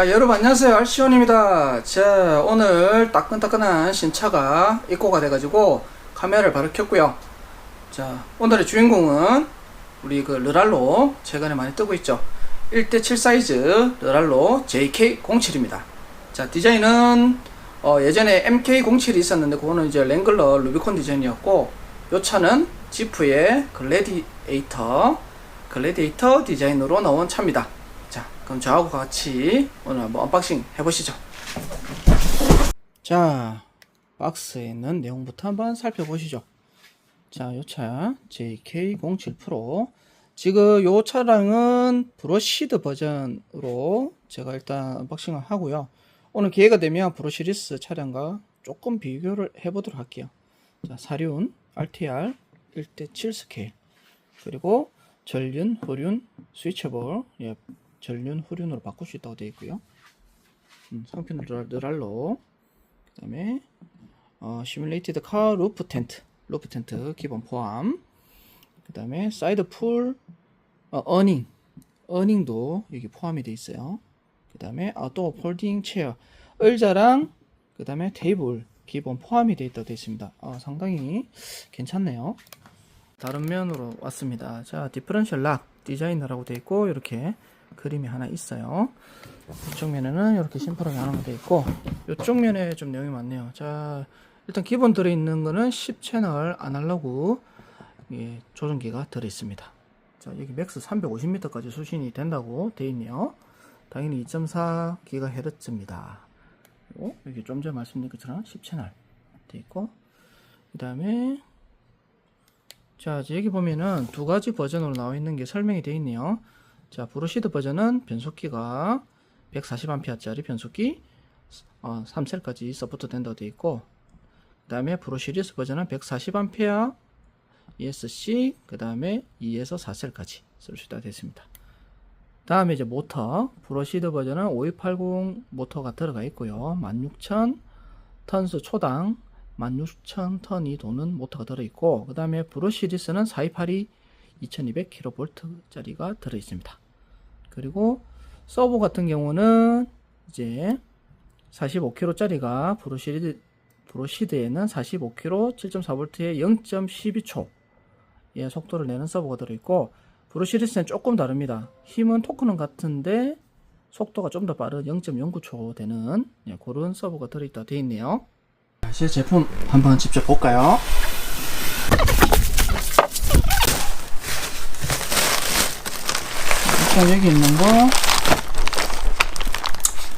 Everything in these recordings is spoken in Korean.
자 여러분 안녕하세요. 알시온입니다. 자 오늘 따끈따끈한 신차가 입고가 돼가지고 카메라를 바로 켰고요. 자 오늘의 주인공은 우리 그 르랄로 최근에 많이 뜨고 있죠. 1대7 사이즈 르랄로 JK07입니다. 자 디자인은 어, 예전에 MK07이 있었는데 그거는 이제 랭글러 루비콘 디자인이었고 요 차는 지프의 글래디에이터 글래디에이터 디자인으로 나온 차입니다. 자, 그럼 저하고 같이 오늘 한번 언박싱 해보시죠. 자, 박스에 있는 내용부터 한번 살펴보시죠. 자, 요 차 JK07 프로. 지금 요 차량은 브러시드 버전으로 제가 일단 언박싱을 하고요. 오늘 기회가 되면 브러시리스 차량과 조금 비교를 해보도록 할게요. 자, 사륜 RTR 1대7 스케일 그리고 전륜, 후륜, 스위처볼, 예, 전륜, 후륜으로 바꿀 수 있다고 되어 있고요. 음, 상표는 르- 르랄로. 그 다음에 어, 시뮬레이티드 카 루프 텐트, 루프 텐트 기본 포함. 그 다음에 사이드 풀 어, 어닝, 어닝도 여기 포함이 되어 있어요. 그 다음에 아웃도어 폴딩 체어, 의자랑 그 다음에 테이블 기본 포함이 되어 있다고 되어 있습니다. 어, 상당히 괜찮네요. 다른 면으로 왔습니다. 자, 디퍼런셜 락 디자이너라고 되어 있고 이렇게 그림이 하나 있어요. 이쪽 면에는 이렇게 심플하게 하나가 되어 있고 이쪽 면에 좀 내용이 많네요. 자, 일단 기본 들어 있는 거는 10채널 아날로그 예, 조종기가 들어 있습니다. 자, 여기 맥스 350m까지 수신이 된다고 되어 있네요. 당연히 2.4 GHz입니다. 그리고 여기 좀 전에 말씀드린 것처럼 10채널 되어 있고 그 다음에 자, 여기 보면은 두 가지 버전으로 나와 있는 게 설명이 되어 있네요. 자, 브루시드 버전은 변속기가 140A짜리 변속기 어, 3셀까지 서포트 된다고 되어 있고, 그 다음에 브루 시리스 버전은 140A ESC, 그 다음에 2에서 4셀까지 쓸 수 있다고 되어 있습니다. 다음에 이제 모터, 브러시드 버전은 5280 모터가 들어가 있고요. 16,000 턴수 초당 16,000 턴이 도는 모터가 들어있고 그 다음에 브로 시리스는 4282 2200kV짜리가 들어 있습니다. 그리고 서버 같은 경우는 이제 45kg짜리가 브로시드, 브로 시드에는 45kg 7.4V에 0.12초 의 속도를 내는 서버가 들어있고 브로 시리스는 조금 다릅니다. 힘은 토크는 같은데 속도가 좀 더 빠른 0.09초 되는 예, 그런 서버가 들어있다 되어 있네요. 제 제품 한번 직접 볼까요? 일단 여기 있는 거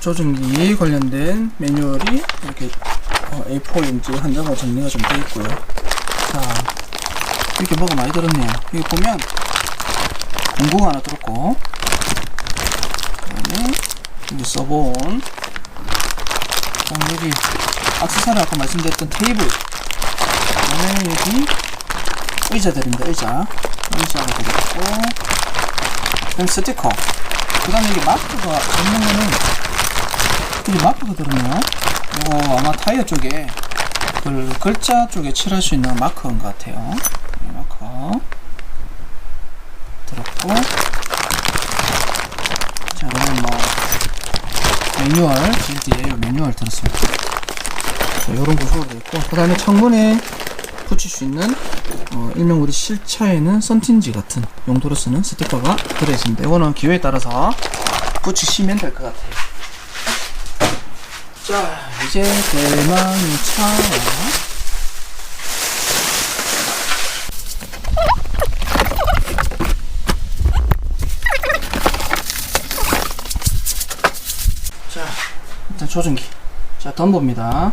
조종기 관련된 매뉴얼이 이렇게 어, A4인지 한 장으로 정리가 좀 되어 있고요. 자, 이렇게 뭐가 많이 들었네요. 여기 보면 공구가 하나 들었고, 그다음에 여기 써본 자, 여기 악세사리 아까 말씀드렸던 테이블 그다음에 여기 의자들입니다 의자 의자가 들어있고 그다음 스티커. 그 다음에 여기 마크가 없는 거는 마크가 들어있네요. 이거 아마 타이어 쪽에 그 글자 쪽에 칠할 수 있는 마크인 것 같아요. 이 마커 들었고. 자 그러면 뭐 매뉴얼 GD에 매뉴얼 들었습니다. 자, 요런 구조로 되어 있고, 그 다음에 창문에 붙일 수 있는, 어, 일명 우리 실차에는 선틴지 같은 용도로 쓰는 스티커가 들어있습니다. 이거는 기호에 따라서 붙이시면 될 것 같아요. 자, 이제 대망의 차. 자, 일단 조종기. 자, 덤보입니다.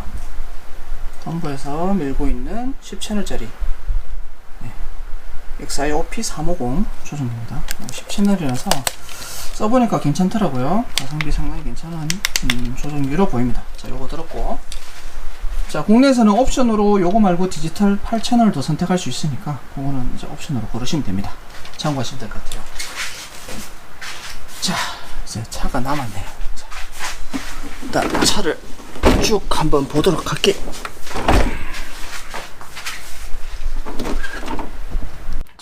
덤버에서 밀고 있는 10채널짜리 네. XIOP350 조종입니다. 10채널이라서 써보니까 괜찮더라고요. 가성비 상당히 괜찮은 음, 조종기로 보입니다. 자, 요거 들었고 자, 국내에서는 옵션으로 요거 말고 디지털 8채널도 선택할 수 있으니까 그거는 이제 옵션으로 고르시면 됩니다. 참고하시면 될 것 같아요. 자, 이제 차가 남았네요. 자, 일단 차를 쭉 한번 보도록 할게.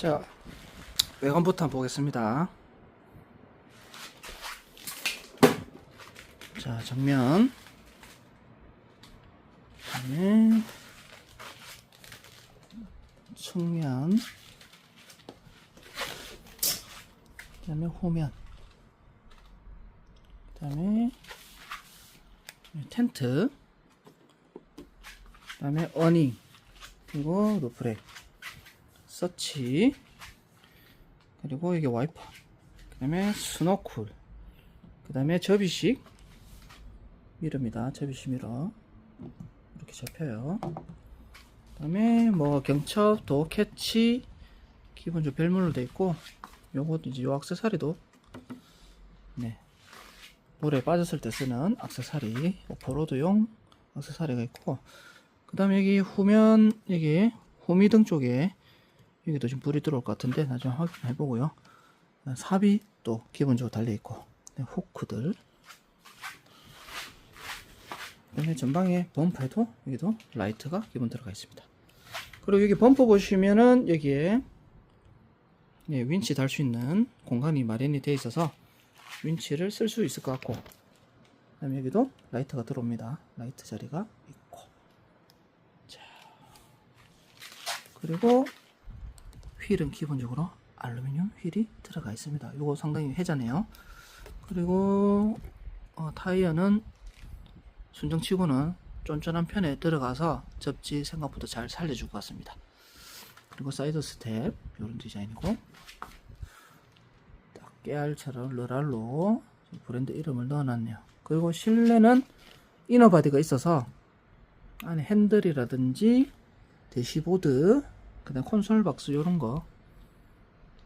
자, 외관부터 한번 보겠습니다. 자, 정면. 그다음에 측면. 그다음에 호면. 그다음에 텐트. 그다음에 어닝. 그리고 노프렉. 서치. 그리고 이게 와이퍼. 그 다음에 스노쿨. 그 다음에 접이식 미러입니다. 접이식 미러. 이렇게 접혀요. 그 다음에 뭐 경첩, 도어 캐치 기본적으로 벨물로 돼 있고 요것도 이제 요 액세서리도 네 물에 빠졌을 때 쓰는 액세서리 오프로드용 액세서리가 있고 그 다음에 여기 후면 여기 후미등 쪽에 여기도 지금 불이 들어올 것 같은데 나중에 확인해 보고요. 삽이 또 기본적으로 달려 있고 네, 후크들. 그다음에 전방에 범퍼에도 여기도 라이트가 기본 들어가 있습니다. 그리고 여기 범퍼 보시면은 여기에 네, 윈치 달 수 있는 공간이 마련이 되어 있어서 윈치를 쓸 수 있을 것 같고 그다음에 여기도 라이트가 들어옵니다. 라이트 자리가 있고. 자. 그리고 휠은 기본적으로 알루미늄 휠이 들어가 있습니다. 이거 상당히 회자네요. 그리고 어, 타이어는 순정치고는 쫀쫀한 편에 들어가서 접지 생각보다 잘 살려줄 것 같습니다. 그리고 사이드 스텝 이런 디자인이고 딱 깨알처럼 르랄로 브랜드 이름을 넣어놨네요. 그리고 실내는 이너바디가 있어서 안에 핸들이라든지 대시보드 그 다음 콘솔 박스 이런 거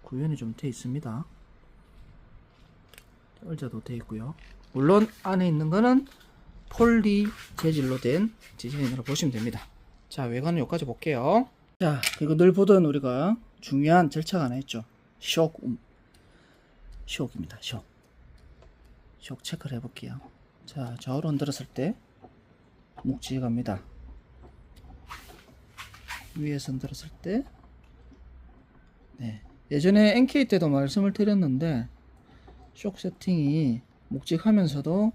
구현이 좀돼 있습니다. 의자도 돼 있고요. 물론 안에 있는 거는 폴리 재질로 된 디자인으로 보시면 됩니다. 자 외관은 여기까지 볼게요. 자 그리고 늘 보던 우리가 중요한 절차가 하나 있죠. 쇼크 음, 쇼크입니다. 쇼크. 쇼크 체크를 해볼게요. 자 좌우로 흔들었을 때 묵직이 갑니다 위에서 흔들었을 때. 네. 예전에 NK 때도 말씀을 드렸는데 쇼크 세팅이 묵직하면서도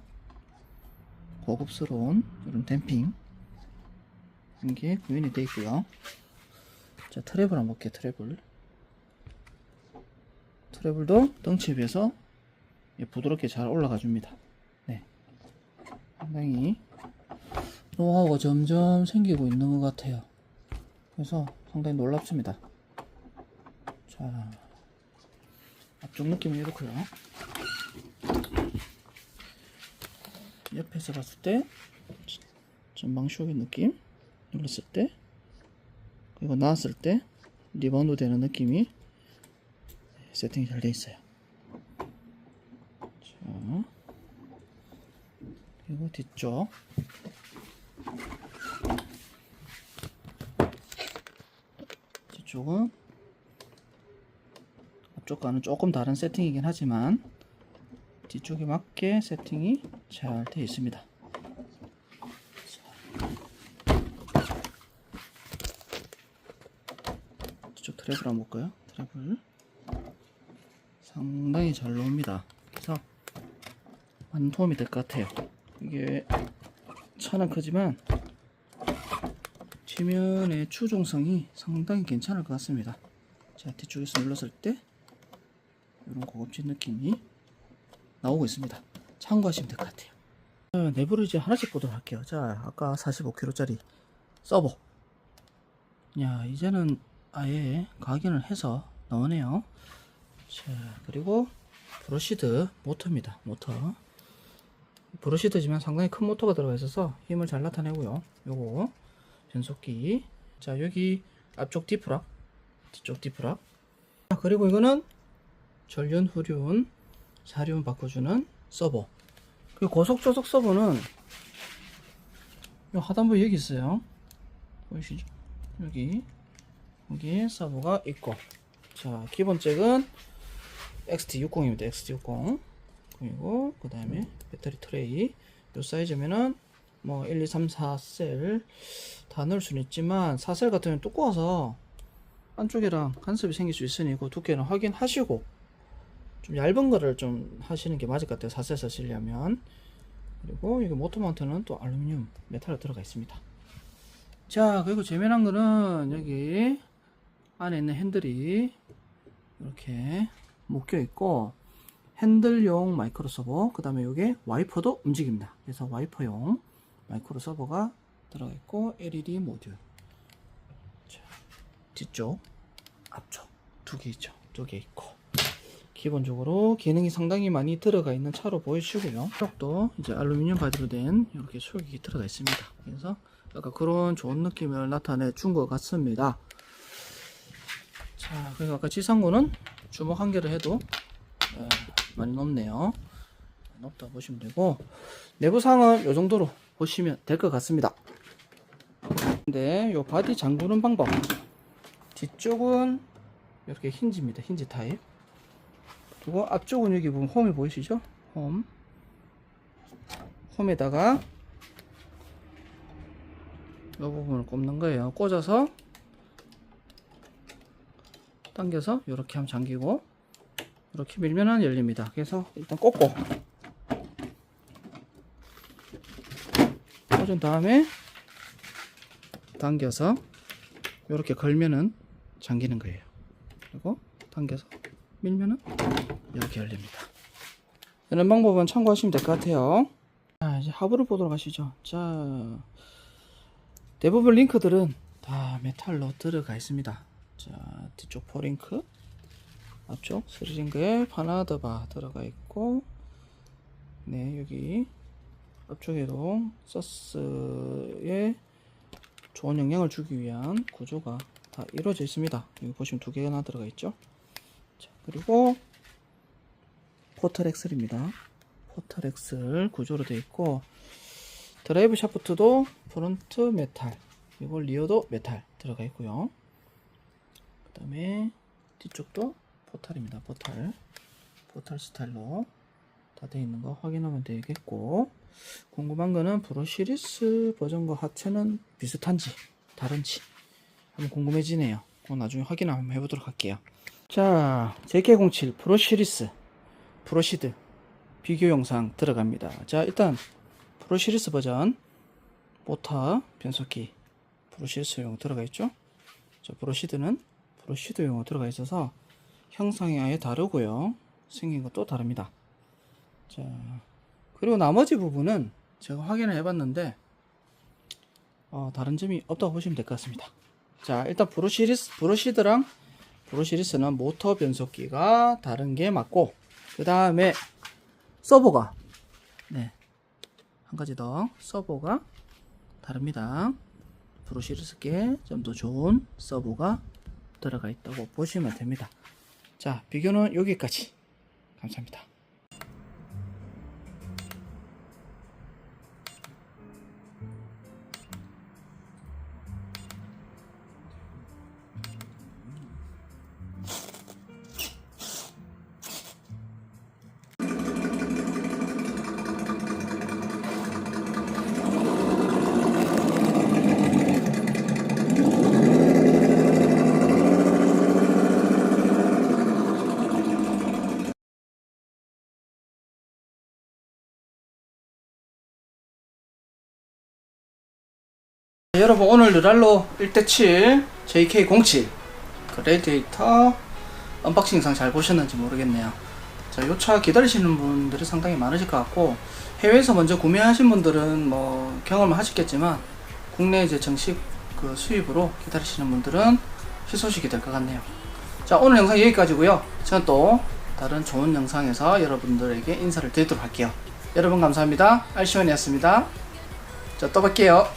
고급스러운 이런 댐핑 이게 구현이 되어 있고요. 자 트래블 한번 볼게요 트래블. 트래블도 덩치에 비해서 예, 부드럽게 잘 올라가 줍니다. 네. 상당히 노하우가 점점 생기고 있는 것 같아요 그래서 상당히 놀랍습니다. 자 앞쪽 느낌은 이렇고요. 옆에서 봤을 때 전방 쇼의 느낌? 눌렀을 때? 그리고 나왔을 때 리바운드 되는 느낌이 세팅이 잘 돼 있어요. 자 그리고 뒤쪽 뒤쪽은 앞쪽과는 조금 다른 세팅이긴 하지만 뒤쪽에 맞게 세팅이 잘 되어 있습니다. 뒤쪽 트래블 한번 볼까요? 트래블 상당히 잘 나옵니다. 그래서 많은 도움이 될 것 같아요. 이게 차는 크지만 지면의 추종성이 상당히 괜찮을 것 같습니다. 자 뒤쪽에서 눌렀을 때 이런 고급진 느낌이 나오고 있습니다. 참고하시면 될 것 같아요. 자, 내부를 이제 하나씩 보도록 할게요. 자, 아까 45kg짜리 서버. 야, 이제는 아예 각인을 해서 나오네요. 자, 그리고 브러시드 모터입니다. 모터. 브러시드지만 상당히 큰 모터가 들어가 있어서 힘을 잘 나타내고요. 요거 변속기. 자, 여기 앞쪽 디프락, 뒤쪽 디프락. 자, 그리고 이거는 전륜 후륜 사륜 바꿔주는 서버. 그리고 고속조속 서버는 요 하단부 여기 있어요. 보이시죠? 여기. 여기 서버가 있고. 자 기본 잭은 XT60입니다. XT60 그리고 그 다음에 배터리 트레이. 요 사이즈면은 뭐 1, 2, 3, 4셀 다 넣을 수는 있지만 4셀 같으면 두꺼워서 안쪽이랑 간섭이 생길 수 있으니 그 두께는 확인하시고 좀 얇은 거를 좀 하시는 게 맞을 것 같아요. 사세 쓰시려면. 그리고 여기 모터 마운트는 또 알루미늄 메탈로 들어가 있습니다. 자, 그리고 재미난 거는 여기 안에 있는 핸들이 이렇게 묶여 있고 핸들용 마이크로 서버, 그 다음에 여기 와이퍼도 움직입니다. 그래서 와이퍼용 마이크로 서버가 들어가 있고 LED 모듈. 자, 뒤쪽, 앞쪽 두 개 있죠. 두 개 있고 기본적으로 기능이 상당히 많이 들어가 있는 차로 보여주시고요. 쪽도 이제 알루미늄 바디로 된 이렇게 출력이 들어가 있습니다. 그래서 약간 그런 좋은 느낌을 나타내 준 것 같습니다. 자, 그리고 아까 지상고는 주먹 한 개를 해도 어, 많이 높네요. 높다 보시면 되고 내부상은 이 정도로 보시면 될 것 같습니다. 근데 요 바디 잠그는 방법 뒤쪽은 이렇게 힌지입니다. 힌지 타입. 그리고 앞쪽은 여기 보면 홈이 보이시죠? 홈. 홈에다가 이 부분을 꼽는 거예요. 꽂아서 당겨서 이렇게 하면 잠기고 이렇게 밀면은 열립니다. 그래서 일단 꽂고 꽂은 다음에 당겨서 이렇게 걸면은 잠기는 거예요. 그리고 당겨서 밀면은 이렇게 열립니다. 이런 방법은 참고하시면 될 것 같아요. 자, 이제 하부를 보도록 하시죠. 자, 대부분 링크들은 다 메탈로 들어가 있습니다. 자, 뒤쪽 포링크, 앞쪽 스리링크에 파나드바 들어가 있고, 네, 여기 앞쪽에도 서스에 좋은 영향을 주기 위한 구조가 다 이루어져 있습니다. 여기 보시면 두 개나 들어가 있죠. 자, 그리고 포털 엑셀입니다. 포털 엑셀 구조로 되어 있고 드라이브 샤프트도 프론트 메탈 그리고 리어도 메탈 들어가 있고요. 그 다음에 뒤쪽도 포탈입니다. 포탈 포탈 스타일로 다 되어 있는 거 확인하면 되겠고 궁금한 거는 프로 시리스 버전과 하체는 비슷한지 다른지 한번 궁금해지네요. 그건 나중에 확인 한번 해보도록 할게요. 자, JK07 프로 시리스 프로시드 비교 영상 들어갑니다. 자, 일단 프로 시리스 버전 모터 변속기 프로 시리스용 들어가 있죠. 자, 프로시드는 프로시드용으로 들어가 있어서 형상이 아예 다르고요. 생긴 것도 다릅니다. 자, 그리고 나머지 부분은 제가 확인을 해봤는데 어, 다른 점이 없다고 보시면 될 것 같습니다. 자, 일단 브로시리스, 브로시드랑 브로시리스는 모터 변속기가 다른 게 맞고, 그 다음에 서버가, 네, 한 가지 더, 서버가 다릅니다. 브로시리스께 좀 더 좋은 서버가 들어가 있다고 보시면 됩니다. 자, 비교는 여기까지. 감사합니다. 여러분 오늘 르랄로 1대7 JK07 그 레디에이터 언박싱 영상 잘 보셨는지 모르겠네요. 자, 요차 기다리시는 분들이 상당히 많으실 것 같고 해외에서 먼저 구매하신 분들은 뭐 경험을 하셨겠지만 국내 이제 정식 그 수입으로 기다리시는 분들은 희소식이 될 것 같네요. 자 오늘 영상 여기까지고요. 저는 또 다른 좋은 영상에서 여러분들에게 인사를 드리도록 할게요. 여러분 감사합니다. 알시원이었습니다. 자 또 뵐게요